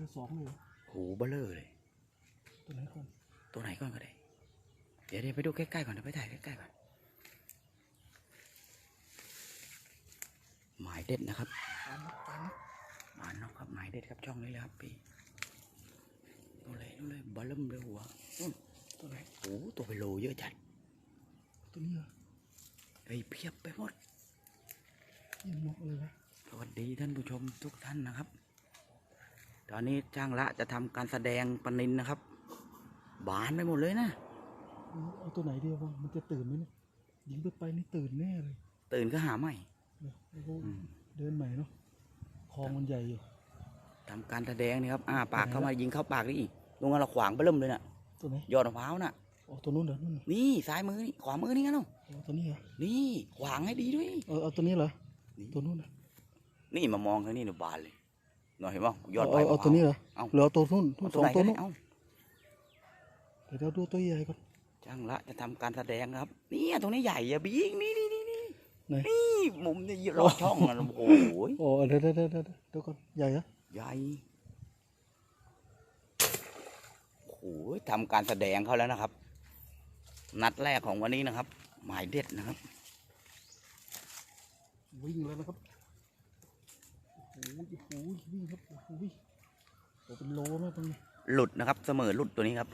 รือสองเลยเหรอโหเบลเลอร์เลย ตัวไหนก่อนตัวไหนก่อนก็ได้ เดี๋ยวเดี๋ยวไปดูใกล้ๆก่อนเดี๋ยวไปถ่ายใกล้ๆก่อน หมายเด็ดนะครับปานกปานกหมายนอกครับหมายเด็ดครับช่องนี้เลยครับพี่ดูเลยดูเลยบอลเริ่มเลยหัวนู่นตัวไหนโอ้โหตัวไปโลเยอะจัด ตัวนี้เหรอเฮ้ยเพียบไปหมดยิงนกเลยวะสวัสดีท่านผู้ชมทุกท่านนะครับ ตอนนี้จ้างละจะทำการแสดงปนินนะครับ บานไปหมดเลยนะเอาตัวไหนดีวะมันจะตื่นไหมเนี่ยยิงไปไปนี่ตื่นแน่เลย ตื่นก็หาใหม่เดี๋ยวแล้วก็อืมเดินใหม่เนาะคลองมันใหญ่อยู่ทำการแสดงนี่ครับอ้าปากเข้ามายิงเข้าปากนี่ลุงเอาเราขวางไปเริ่มเลยน่ะตัวไหนยอดมะพร้าวน่ะอ๋อตัวนู้นเหรอนู่นเหรอนี่ซ้ายมือนี่ขวามือนี่งั้นเนาะอ๋อตัวนี้เหรอนี่ขวางให้ดีด้วยเออเอาตัวนี้เหรอนี่ตัวนู้นเหรอนี่มามองทางนี้เนี่ยบานเลย เนาะเห็นป่ะยอดเอาใบเอามะพตัวร้าวนี้เหรอเอาหรือเอาตัวนู้นเอาสตัวองไหนตัก็วได้นู้นเอาเดี๋ยวเราดูตัวใหญ่ก่อนจ้างละจะทำการแสดงครับเนี่ยตรงนี้ใหญ่อะบิ๊กนี่นี่นี่นี่ไหนนี่มุมนี่รอบช่องอะโอ้โหโอ้เดี๋ยวเดี๋ยวเดี๋ยวเดี๋ยวเดี๋ยวก่อนใหญ่เหรอใหญ่โอ้โหทำการแสดงเขาแล้วนะครับ นัดแรกของวันนี้นะครับ หมายเด็ดนะครับ วิ่งแล้วนะครับ โอ้โหโอ้โหวิ่งครับโอ้โหโอ้เป็นโลไหมตรงนี้หลุดนะครับ เสมอหลุดตัวนี้ครับ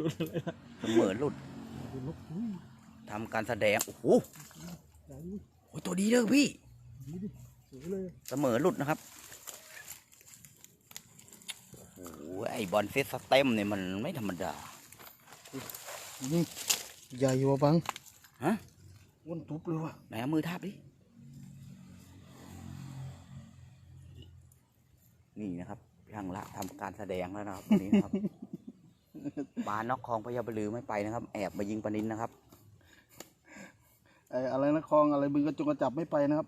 รถอะไรนะเสมอหลุดเป็นรถอุ้ยทำการแสดง โอ้โหใหญ่อุ้ยโอ้ยตัวดีเลยพี่ นี่ดิสวยเลยเสมอหลุดนะครับ โอ้โหไอบอลเซตสเต็มเนี่ยมันไม่ธรรมดาใหญ่ว่ะบังฮะ อ้วนตุ๊บเลยว่ะ ไหนเอามือทาบดิ นี่นะครับช่างละทำการแสดงแล้วนะครับวันนี้นะครับบานนอกคลองพญาบลือไม่ไปนะครับ แอบมายิงปลานินนะครับไอ้อะไรนะคลองอะไรบึงกระจงกระจับไม่ไปนะครับ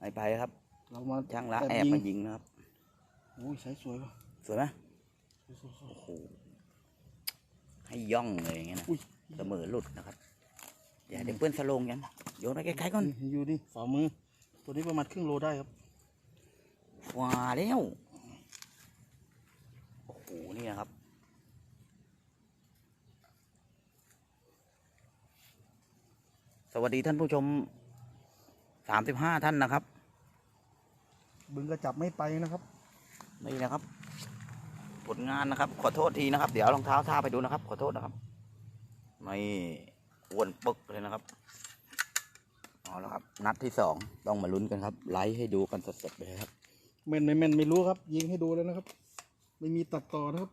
ไม่ไปครับ เรามาช่างละแอบแอบยิงมายิงนะครับโอ้ยใช้สวยว่ะสวยไหมสวยๆโอ้โหให้ย่องเลยอย่างเงี้ยนะอุ้ยเสมอหลุดนะครับเดี๋ยวเดี๋ยวเพื่อนสโลงยังโยนไปใกล้ๆก่อนนี่อยู่นี่ฝ่ามือ ตัวนี้ประมาณครึ่งโลได้ครับว้าแล้ว โอ้โหนี่นะครับ สวัสดีท่านผู้ชมสามสิบห้าท่านนะครับ บึงกระจับไม่ไปนะครับ นี่นะครับ ผลงานนะครับ ขอโทษทีนะครับ เดี๋ยวเอารองเท้าท่าไปดูนะครับ ขอโทษนะครับ ไม่อ้วนปึกเลยนะครับเอาละครับ นัดที่สองต้องมาลุ้นกันครับ ไลฟ์ให้ดูกันสดๆเลยครับ แม่นไม่แม่นไม่รู้ครับ ยิงให้ดูเลยนะครับ ไม่มีตัดต่อนะครับ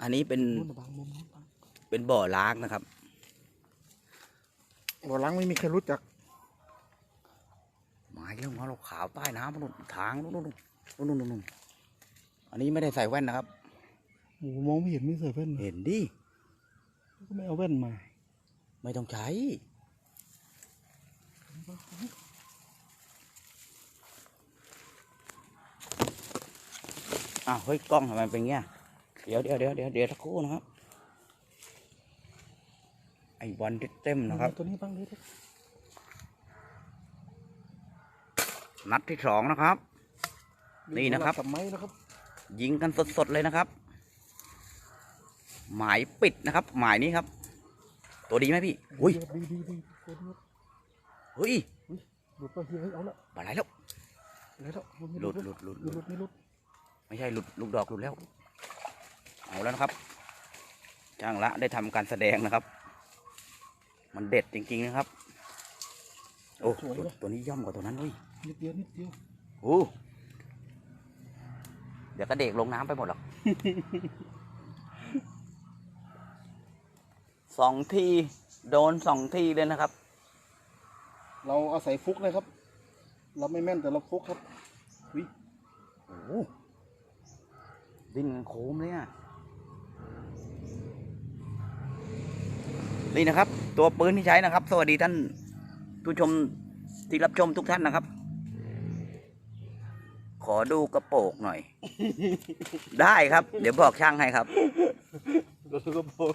อันนี้เป็นนู่นนะบางมุมนู้นบางเป็นบ่อล้างนะครับ บ่อล้างไม่มีใครรู้จักหมายเรื่องของเราขาวใต้น้ำนู่นทางนู่นนู่นนู่นนู่นนู่นอันนี้ไม่ได้ใส่แว่นนะครับโอ้โหมองไม่เห็นไม่ใส่แว่นเลยเห็นดิก็ไม่เอาแว่นมา ไม่ต้องใช้ อ้าวเฮ้ยกล้องทำไมเป็นเงี้ยเดี๋ยวเดี๋ยวเดี๋ยวเดี๋ยวเดี๋ยวสักครู่นะครับ ไอ้บอลเต็มๆนะครับ ตัวนี้บ้างเลยนัดที่สองนะครับ นี่นะครับกับไม้นะครับ ยิงกันสดๆเลยนะครับ หมายปิดนะครับ หมายนี้ครับ ตัวดีไหมพี่อุ้ยดีดีดีตัวนี้เฮ้ยหลุดไปเฮ้ยเอาละบาไรแล้วอะไรแล้วมันไม่หลุดหลุดหลุดหหลุลุดดไม่หลุด ไม่ใช่หลุดลูกดอกหลุดแล้ว เอาแล้วนะครับจ้างละได้ทำการแสดงนะครับ มันเด็ดจริงๆนะครับ โอ้ตัวตัวนี้ย่อมกว่าตัวนั้นเว้ยนิดเดียวนิดเดียวโอ้เดี๋ยวก็เด็กลงน้ำไปหมดหรอกสองทีโดนสองทีเลยนะครับ เราอาศัยฟุกนะครับ เราไม่แม่นแต่เราฟุกครับวิโอ้โห ดิ้นโค้มเลยอะนี่นะครับ ตัวปืนที่ใช้นะครับ สวัสดีท่านผู้ชมที่รับชมทุกท่านนะครับ ขอดูกระโปรงหน่อย ได้ครับ เดี๋ยวบอกช่างให้ครับ ดูกระโปรง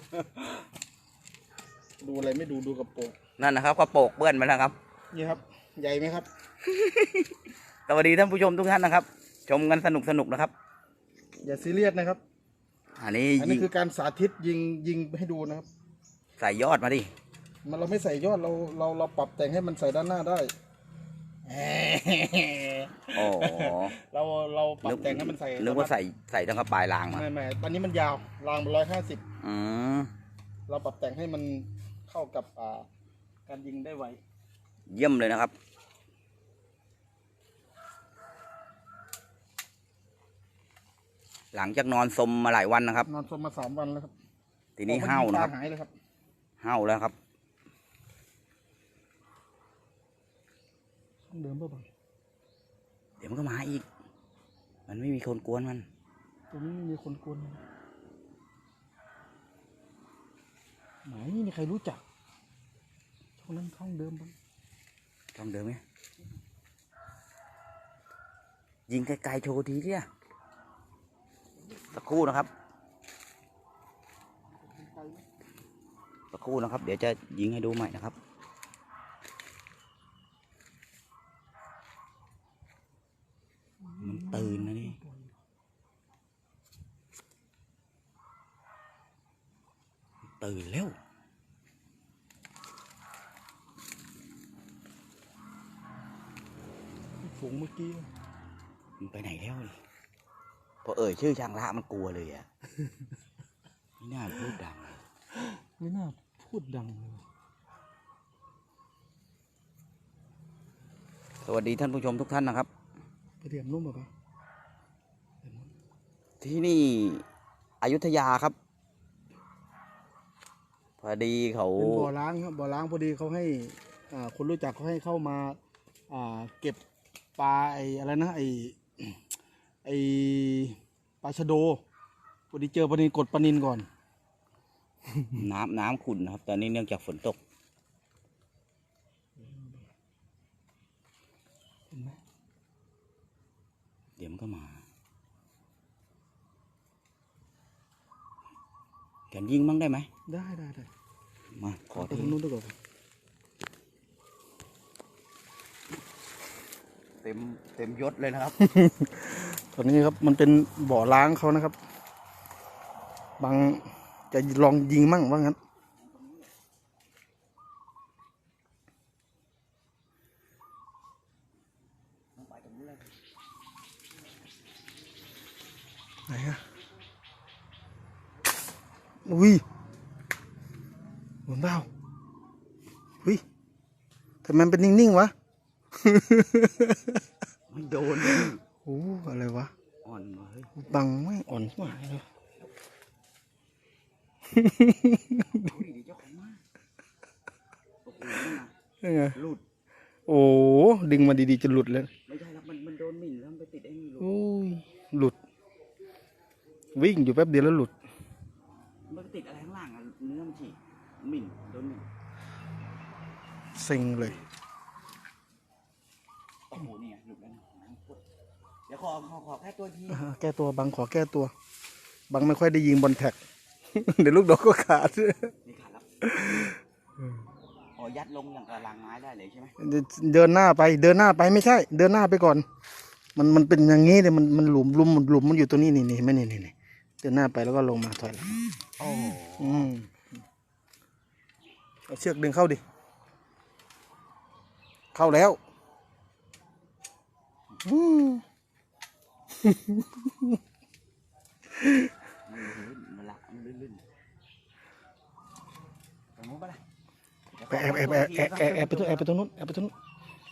ดูอะไรไม่ดูดูกระโปรงนั่นนะครับกระโปรงเปื้อนไปแล้วครับ นี่ครับ ใหญ่ไหมครับ สวัสดีท่านผู้ชมทุกท่านนะครับ ชมกันสนุกสนุกนะครับ อย่าซีเรียสนะครับ อันนี้อันยินี้งคือการสาธิตยิงยิงให้ดูนะครับ ใส่ยอดมาดิ มันเราไม่ใส่ยอดเราเราเราปรับแต่งให้มันใส่ด้านหน้าได้ โอ้เราเราปรับแต่งให้มันใส่นึกว่าใส่ใส่ตั้งกระปลายรางมาไม่ไม่ตอนนี้มันยาวรางมันร้อยห้าสิบอืมเราปรับแต่งให้มันเข้ากับอ่าการยิงได้ไว เยี่ยมเลยนะครับ หลังจากนอนสมมาหลายวันนะครับ นอนสมมาสามวันแล้วครับทีนี้ออกมห้าวยิงนะปคลรับหายเลยครับห้าวแล้วครับต้องเดิมเปล่าบังเดี๋ยวมันก็มาอีก มันไม่มีคนกวนมันตรงนี้ไม่มีคนกวนเลยไหนไม่มีใครรู้จักช่องนั้นช่องเดิมบ้างต้องเดิมไหมยิงไกลๆโชว์ทีเนี่ย สักครู่นะครับ สักครู่นะครับ เดี๋ยวจะยิงให้ดูใหม่นะครับ มันตื่นนะนี่ตื่นแล้วฝูงเมื่อกี้มันไปไหนแล้วนี่ พอเอ่ยชื่อช่างละมันกลัวเลยอะไม่น่าพูดดังไม่น่าพูดดังเลยสวัสดีท่านผู้ชมทุกท่านนะครับไปเรียมนุ่มป่ะปะที่นี่อยุธยาครับ พอดีเขาเป็นบ่อล้างครับบ่อล้างพอดีเขาให้อ่าคนรู้จักเขาให้เข้ามาอ่าเก็บปลาไอ้อะไรนะไอ้ ไอ้ปลาชะโดพอดีเจอปลานินกดปลานินก่อน น้ำน้ำขุ่นนะครับ ตอนนี้เนื่องจากฝนตกเห็นไหมเดี๋ยวมันก็มากันยิงมั่งได้ไหม ได้ได้ได้มาขอไปทีทางนู้นดีกว่าเต็มเต็มยศเลยนะครับ ตอนนี้ครับมันเป็นบ่อล้างเขานะครับ บางจะลองยิงมั่งว่างั้น ไหนอะอุ้ยเหมือนเปล่าอุ้ยทำไมมันเป็นนิ่ง ๆ วะไม่โดน โอ้อะไรวะ อ่อนเลยบังไม่อ่อนมากเลยเอาดีๆเจ้าของมาโอ้โหนั่นน่ะยังไงหลุด โอ้ดึงมาดีๆจะหลุดเลยไม่ใช่ครับมันมันโดนหมิ่นแล้วมันไปติดไอ้นี่หลุดโอ้ยหลุด วิ่งอยู่แป๊บเดียวแล้วหลุด มันไปติดอะไรข้างล่างอะเนื้อมันฉีกหมิ่นโดนหมิ่น เซ็งเลย โอ้โหนี่ไงหลุดแล้วนะน้ำพุดเดี๋ยว ขอขอขอแค่ตัวทีอ่าแก้ตัวบังขอแก้ตัว บังไม่ค่อยได้ยิงบอลแท็ก เดี๋ยวลูกดอกก็ขาดนี่ขาดแล้วอ๋อยัดลงอย่างกระลังไม้ได้เลยใช่ไหมเดินหน้าไปเดินหน้าไปไม่ใช่ เดินหน้าไปก่อน มันมันเป็นอย่างงี้เลยมันมันหลุมหลุมหลุมมันอยู่ตัวนี้นี่นี่เห็นไหมนี่นี่นี่เดินหน้าไปแล้วก็ลงมาถอยหลังโอ้อืมเอาเชือกดึงเข้าดิ เข้าแล้วอื มันละมันลื่นๆตรงนู้นปะล่ะไปแอบแอบแอบแอบแอบแอบไปตรงแอบไปตรงนู้นแอบไปตรงนู้น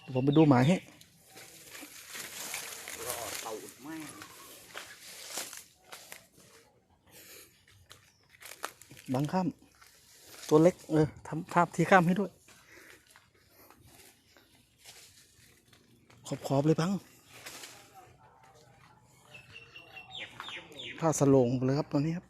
เดี๋ยวผมไปดูหมาให้รอเต่าแม่บังข้าม ตัวเล็ก เออทำภาพที่ข้ามให้ด้วย ขอบขอบเลยบัง ผ้าสโลงไปเลยครับตัวนี้ครับ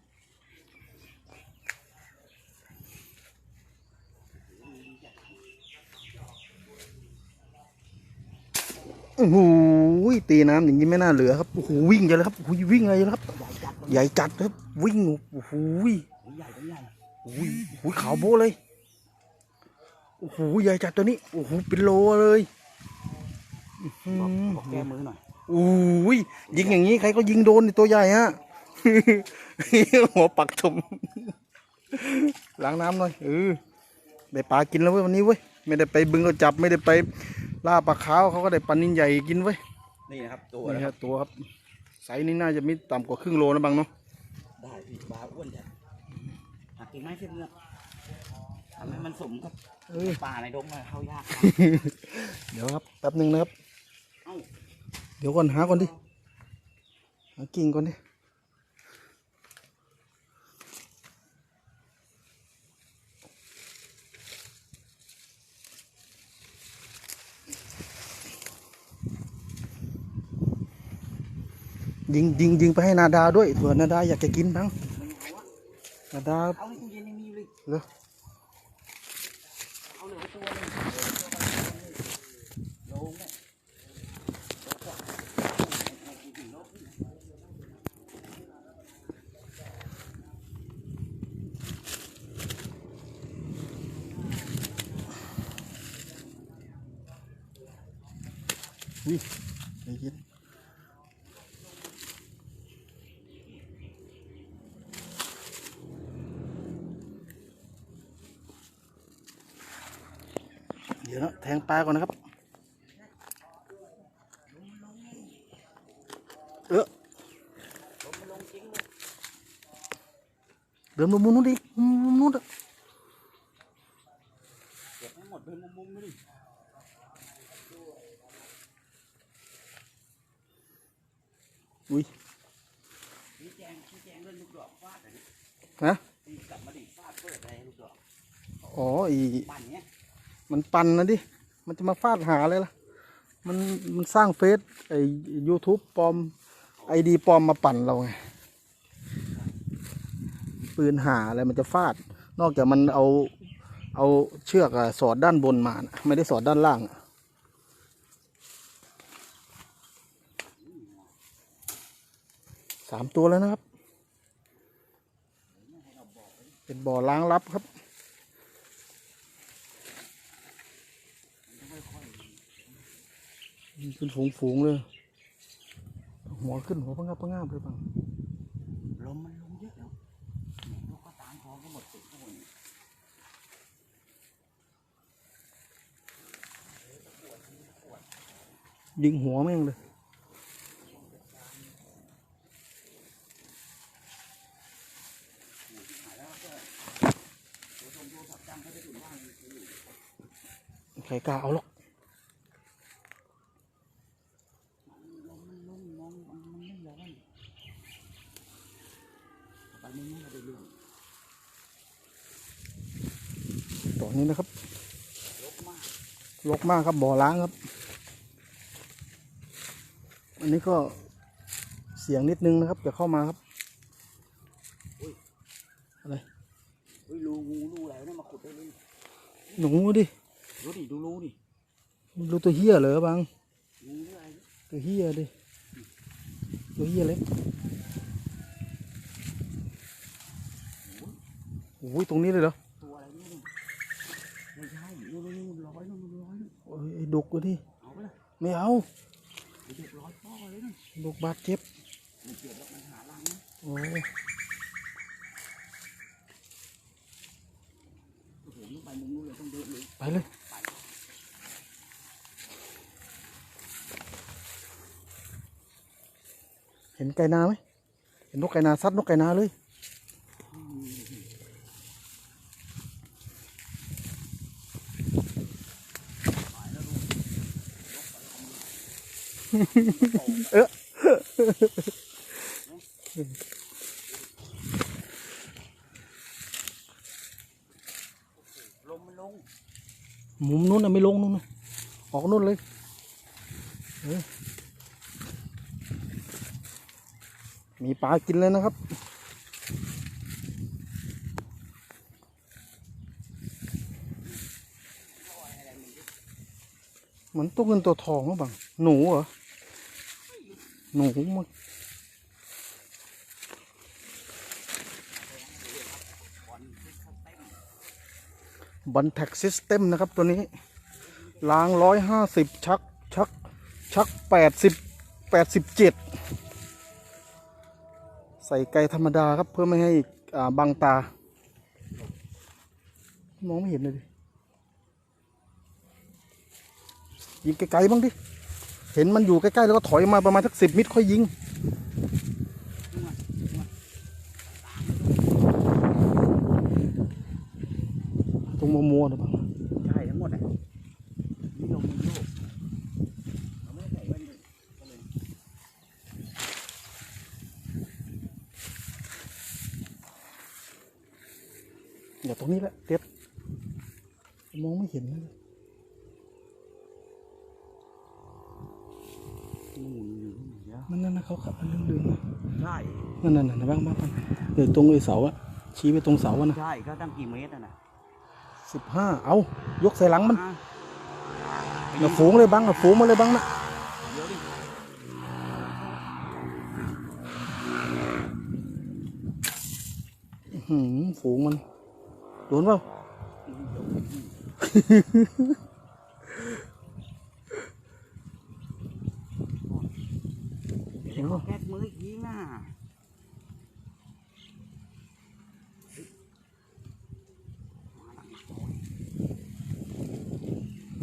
โอ้โหตีน้ำอย่างนี้ไม่น่าเหลือครับโอ้โหวิ่งเลยครับโอ้โหวิ่งเลยครับ ใหญ่จัดครับ วิ่งโอ้โหใหญ่ตัวใหญ่โอ้ยโอ้ยขาวโบ้เลยโอ้โหใหญ่จัดตัวนี้โอ้โหเป็นโลเลยบอกบอกแก้มือหน่อยอุ้ยยิงอย่างนี้ใครก็ยิงโดนนี่ตัวใหญ่ฮะ หัวปักถมล้างน้ำหน่อยเออได้ปลากินแล้วเว้ยวันนี้เว้ยไม่ได้ไปบึงก็จับไม่ได้ไปล่าปลาขาวเขาก็ได้ปลานินใหญ่กินเว้ยนี่นะครับตัวนี่นะคครัรับบตัวครับไซส์นี้น่าจะมีต่ำกว่าครึ่งโลนะบังเนาะได้พี่ปลาอ้วนจัดหักกิ่งไม้เสียบเงือกทำให้มันสมกับเออป่าในดงเลยเข้ายาก เดี๋ยวครับแป๊บหนึ่งนะครับ เอ้า เดี๋ยวก่อนหาก่อนดิหากิ่งก่อนดิ ยิงยิงยิงไปให้นาดาด้วยเผื่อนาดาอยากจะกินบ้างนาดาเอาในตู้เย็นยังมีอยู่เลยเหรอเอาเหลือตัวหนึงโลงเนี่ยอุ้ยใจเย็นเดี๋ยวนะแทงปลาก่อนนะครับ เออเดินมามุมนู้นดิมุมนู้นอะเก็บให้หมดเป็นมุมๆเลยดิอุ้ยชี้แจงชี้แจงเรื่องลูกดอกฟาดอะดิฮะตีกลับมาดิฟาดเปิดอะไรลูกดอกอ๋ออี ปั่นเนี้ย มันปันนะดิ มันจะมาฟาดหาเลยล่ะ มันมันสร้างเฟซไอ้ยูทูบปลอมไอดีปลอมมาปั่นเราไงปืนหาอะไรมันจะฟาด นอกจากมันเอาเอาเชือกอะสอดด้านบนมานะไม่ได้สอดด้านล่างอะสามตัวแล้วนะครับ เป็นบ่อล้างลับครับ ขึ้นฝูงๆเลย หัวขึ้นหัวพังงาบพังงาบเลยบังลมมันลงเยอะแล้วเนี่ยลูกก็ตามคอก็หมดสิทั้งหมดยิงหัวแม่งเลยใครกล้าเอาหรอก ลมมันลงมองมันมันไม่ร้อนไปมึงไม่ได้เรื่อง ตอนนี้นะครับ ลกมาก ลก มากครับบ่อล้างครับ อันนี้ก็เสียงนิดนึงนะครับจะเข้ามาครับอะไรเฮ้ยรูงูรูอะไรเนี่ยมาขุดได้เลยหนูดิดูดิดูรูดิดูตัวเฮียเหรอบังงูหรืออะไรเนี่ยตัวเฮียดิตัวเฮียเล็กโอ้ยตรงนี้เลยเหรอ ดุกตัวที่เอาไปเลยไม่เอาเด็กร้อยพ่อเลยนั่นดุกบาดเจ็บมันเจ็บแล้วมันหารังนะโอ้ยโอ้โหนู่นไปมุมนู้นเลยต้องเดินเลยไปเลยเห็นไก่นาไหมเห็นนกไก่นาซัดนกไก่นาเลย เออลมมันลง มุมนู้นน่ะไม่ลงนู้นนะออกนู้นเลยเออมีปลากินเลยนะครับเหมือนตัวเงินตัวทองหรือเปล่าหนูเหรอ หนูมันบันแท็กซิสเต็มนะครับตัวนี้ล้างร้อยห้าสิบชัก ชัก ชักแปดสิบแปดสิบเจ็ดใส่ไก่ธรรมดาครับเพื่อไม่ให้อ่าบังตา มองไม่เห็นเลยดิยิงไกลๆบ้างดิ เห็นมันอยู่ใกล้ๆแล้วก็ถอยมาประมาณสักสิบมิตรค่อยยิงตรงมัวๆนะบ้างใช่ทั้งหมดอะนี่ลงมือโยกเราไม่ได้ใส่แว่นเลยก็เลยเดี๋ยวตรงนี้แหละเด็ดมองไม่เห็นเลย นู่นอยู่เดี๋ยว นั่นนั่นๆๆ เขาขับมันเรื่องๆนะใช่นั่นนั่นนั่นบ้างบ้างบ้างเดี๋ยวตรงไอ้เสาอะชี้ไปตรงเสาอะนะใช่ก็ตั้งกี่เมตรอะนะสิบห้าเอายกใส่หลังมันอะน่ะฝูงเลยบ้างน่ะฝูงมาเลยบ้างนะเดี๋ยวดิอื้อหือฝูงมันโดนเปล่า ดี๋ยวเขาแก๊กมืออีกทีน่ะ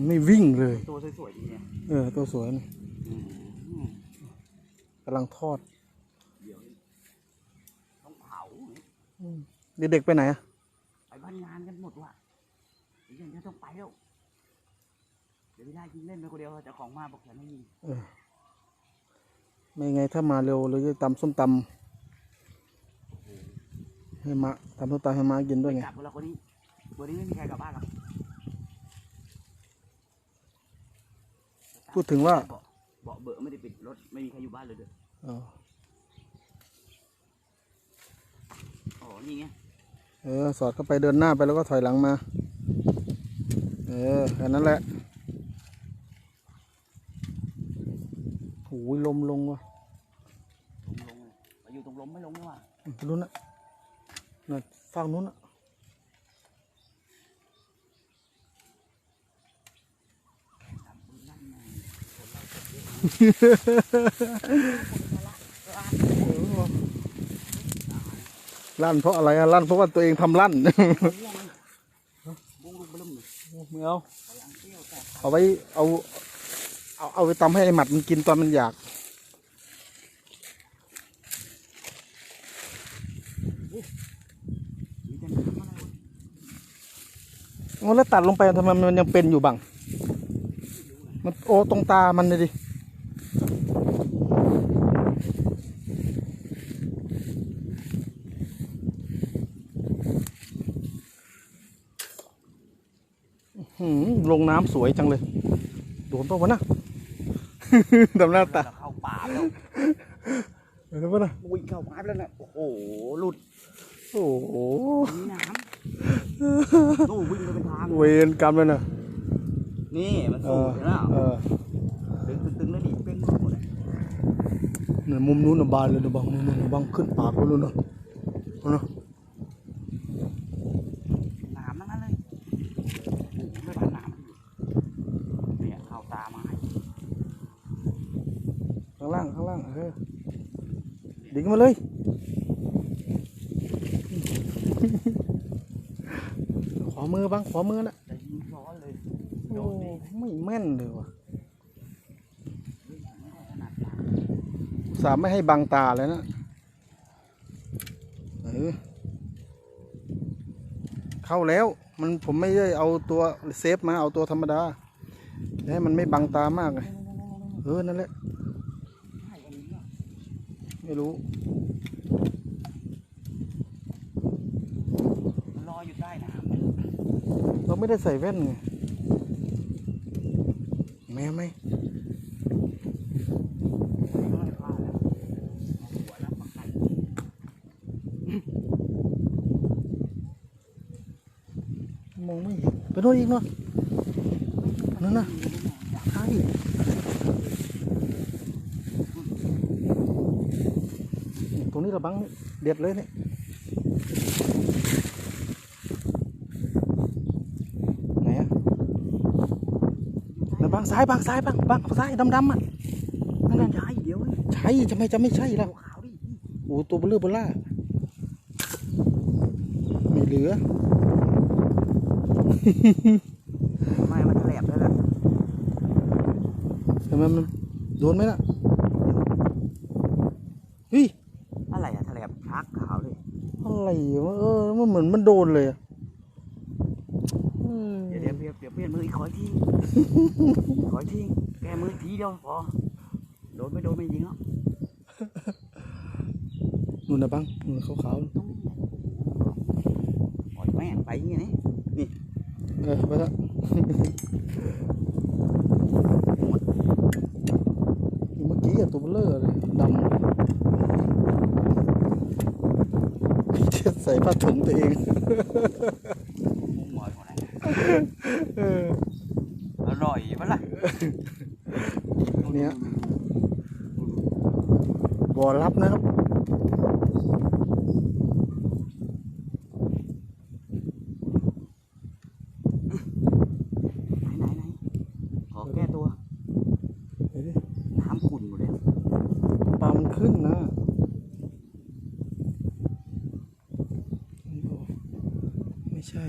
ไม่วิ่งเลย ตัวสวยๆดีเนี่ยเออ ตัวสวยนะอืมกำลังทอดเดี๋ยวต้องเผาเด็กๆไปไหนอะไปบ้านงานกันหมดว่ะเดี๋ยวจะต้องไปแล้ว เดี๋ยวไม่ได้ยิงเล่นไปคนเดียวเจ้าของมาบอกฉันให้ยิง เออ ไม่ไงถ้ามาเร็วเราจะตำส้มตำให้มาตำส้มตำให้มากินด้วยไงกลับเวลาคนนี้วันนี้ไม่มีใครกลับบ้านหรอกพูดถึงว่าเบาะเบาะเบอะไม่ได้ปิดรถไม่มีใครอยู่บ้านเลยเด้ออ๋ออ๋อนี่ไงเออสอดเข้าไปเดินหน้าไปแล้วก็ถอยหลังมา เออแค่นั้นแหละ โอ้ยลมลงว่ะลงลงเลยไปอยู่ตรงลมไม่ลงนี่ว่ะรู้นะน่ะฝั่งนู้นน่ะลั่นเพราะอะไรอะลั่นเพราะว่าตัวเองทำลั่นบุ้งลูกไปลุ่มเลยไม่เอาไปอังเที่ยวแต่เอาไว้เอา เอาเอาไปตำให้ไอหมัดมันกินตอนมันอยากงั้นแล้วตัดลงไปทำไมมันยังเป็นอยู่บัง มันโอตรงตามันเลยดิลงน้ำสวยจังเลย โดนปะวะนะ ดำหน้าตาเราเข้าป่าไปแล้วโดนปะนะวิ่งเข้าป่าไปแล้วนะโอ้โหหลุดโอ้โหมีน้ำตู้วิ่งไปเป็นทางเวรกรรมเลยนะนี่มันเอสูงอเห็นแล้วเออดึงตึงๆแล้วดิเป้งหมดเลยเนี่ยมุมนู้นนะบานเลยนะบังนู้นนะบังขึ้นปากเขาเลยนะเอานะ น้ำทั้งนั้นเลยโอ้โหไม่ทันน้ำเนี่ยเข้าตาไม้ ข้างล่างข้างล่างเออ ดิ่งมาเลยขวามือบังขวามือนะจะโอ้ไม่แม่นเลยว่ะสามไม่ให้บังตาเลยนะเออเข้าแล้วมันผมไม่ได้เอาตัวเซฟมาเอาตัวธรรมดาให้มันไม่บังตามากไงเออนั่นแหละ ไม่รู้มันลอยอยู่ใต้น้ำเราไม่ได้ใส่แว่นไงแม่ไหมไม่ค่อยพลาดแล้วหัวรับประกันมองไม่เห็นไปโน่นอีกเนาะนั่นนะใช่ตร งนี้ระบังนี่เด็ดเลยเนี่ยไหนอะไหนบางซ้ายบางซ้ายบางบางซ้ายดำดำๆอะนั่นนั่นใช่เดี๋ยวนี่ใช่ทำไมจะไม่ใช่ล่ะขาวดิโอ้ตัวเบลอเบล่าไม่เหลือไม่มันแหลบแล้วล่ะทำไมมันโดนไหมล่ะเฮ้ย อะไรอะแหลบชักขาวเลย อะไรวะ เออมันเหมือนมันโดนเลยอะอืมเดี๋ยวเดี๋ยวเปลี่ยนเปลี่ยนเปลี่ยนมืออีกขออีกทีขออีกทีแกมือทีเดียวพอโดนไม่โดนไม่ยิงหรอกนู่นนะบังนู่นขาวต้องปล่อยแม่งไปอย่างงี้นี่ๆเออไปละเมื่อกี้อะตัวเบลอเลยดำ ใส่ผ้าถุงตัวเอง มุมหมอยหมดเลย เออ อร่อยปะล่ะ เนี่ย บ่อรับนะครับ ไหนไหนไหนขอแก้ตัว เดี๋ยวดิ น้ำขุ่นหมดเลย ปลามันขึ้นนะไม่ใช่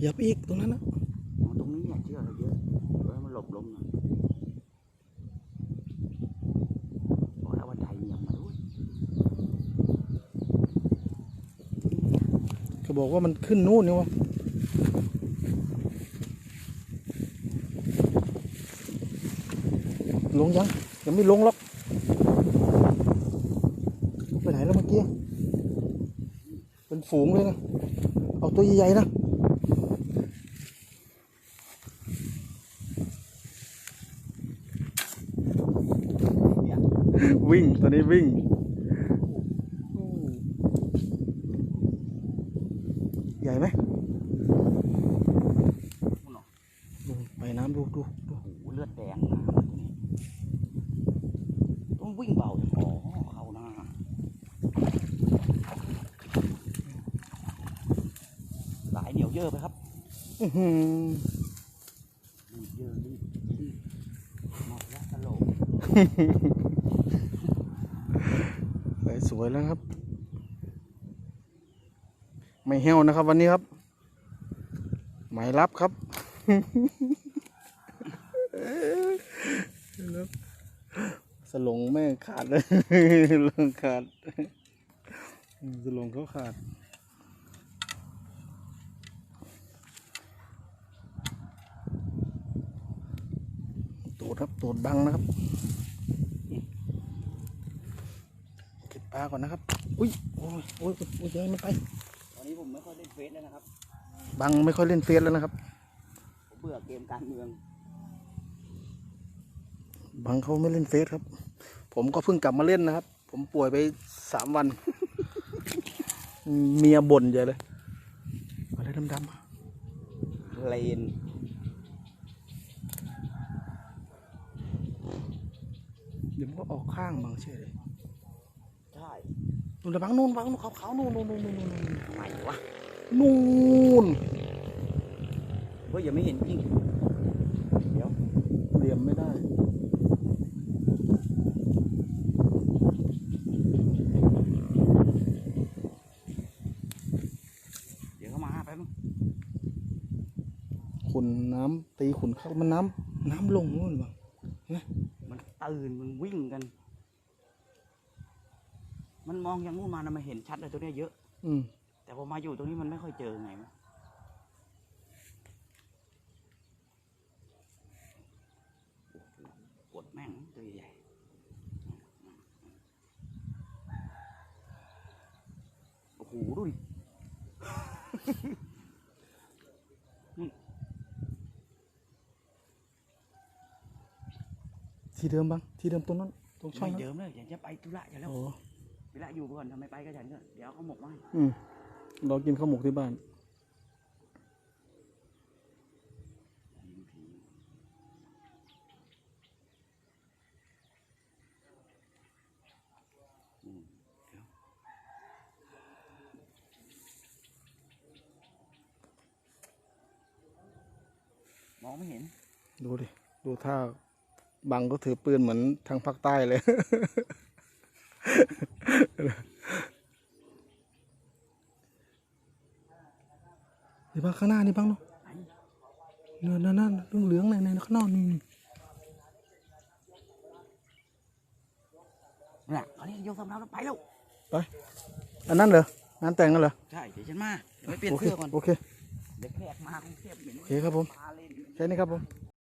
อย่าไปอีกตรงนั้นนะ อ๋อตรงนี้เนี่ยเชื่อเราเยอะเดี๋ยวให้มันหลบลมหน่อยโอ้ยเอาวันไทยเมียงมาด้วย บอกว่ามันขึ้นนู่นนี่วะลงยังยังไม่ลงหรอกไปไหนแล้วเมื่อกี้เป็นฝูงเลยนะ เอาตัวใหญ่ๆนะ เนี่ย วิ่งตอนนี้วิ่ง ใหญ่ไหม นู่นหรอ ดูไปน้ำดูดูดู โอ้โหเลือดแดงนะตัวนี้ต้อง วิ่งเบาจังอ๋อเขาหน้าหลายเหนียวเยอะไปครับอือหือรีบเยอะรีบรีบหมดแล้วสโลงไปสวยแล้วครับ ไม่แห้วนะครับวันนี้ครับไม่รับครับ สลงแม่งขาดเลยลงขาดสลงเขาขาด ตูดครับตูดบังนะครับเก็บปลาก่อนนะครับ อุ้ยโอ้ยโอ้ยโอ้ยยัยมันไปตอนนี้ผมไม่ค่อยเล่นเฟซแล้วนะครับ บังไม่ค่อยเล่นเฟซแล้วนะครับ ผมเบื่อเกมการเมือง บังเขาไม่เล่นเฟซครับ ผมก็เพิ่งกลับมาเล่นนะครับ ผมป่วยไปสามวัน เมียบ่นใหญ่เลยอะไรดำๆอะเลนเดี๋ยวมันก็ออกข้างบางเช่เลยใช่นู่นนะบังนู่นบังนู่นขาวๆนู่นนู่นนู่นนู่นนู่นทำไมวะนู่นเฮ้ยยังไม่เห็นจริงเดี๋ยวเหลี่ยมไม่ได้ เดี๋ยวเข้ามาแป๊บนึงขุนน้ำตีขุนเข้ามันน้ำน้ำลงนู่นบังมันตื่นมันวิ่งกัน มันมองอย่างงู้นมานะมันเห็นชัดเลยตัวเนี้ยเยอะ อืมแต่พอมาอยู่ตรงนี้มันไม่ค่อยเจอไงวะโอ้โหกดแม่งตัวใหญ่ โอ้โหดูดิ ที่เดิมบังที่เดิมตรงนั้นตรงช่องไม่นั้นเดิมเลยอยากจะไปธุระอย่าแล้วโอ้เวลาอยู่ก่อนทำไมไปก็ฉันก็เดี๋ยวเขาหมกมาให้อืมเรากินข้าวหมกที่บ้านยิงผีอืมเดี๋ยวองไม่เห็นดูดิ ดูท่า บังก็ถือปืนเหมือนทางภาคใต้เลย นี่บ้างข้างหน้านี่บ้างเนาะนั่นนั่นนั่นเรื่องเหลืองๆในในข้างนอกนี่น่ะเขาเรียกโยกสำรับแล้วไปแล้วไป อันนั้นเหรอ งานแต่งกันเหรอ ใช่ เดี๋ยวฉันมา เดี๋ยวไปเปลี่ยนโอเคเสื้อก่อน โอเค เดี๋ยวแขกมากรุงเทพเห็นโอเคครับผมมาเล่นแค่นี้ครับผม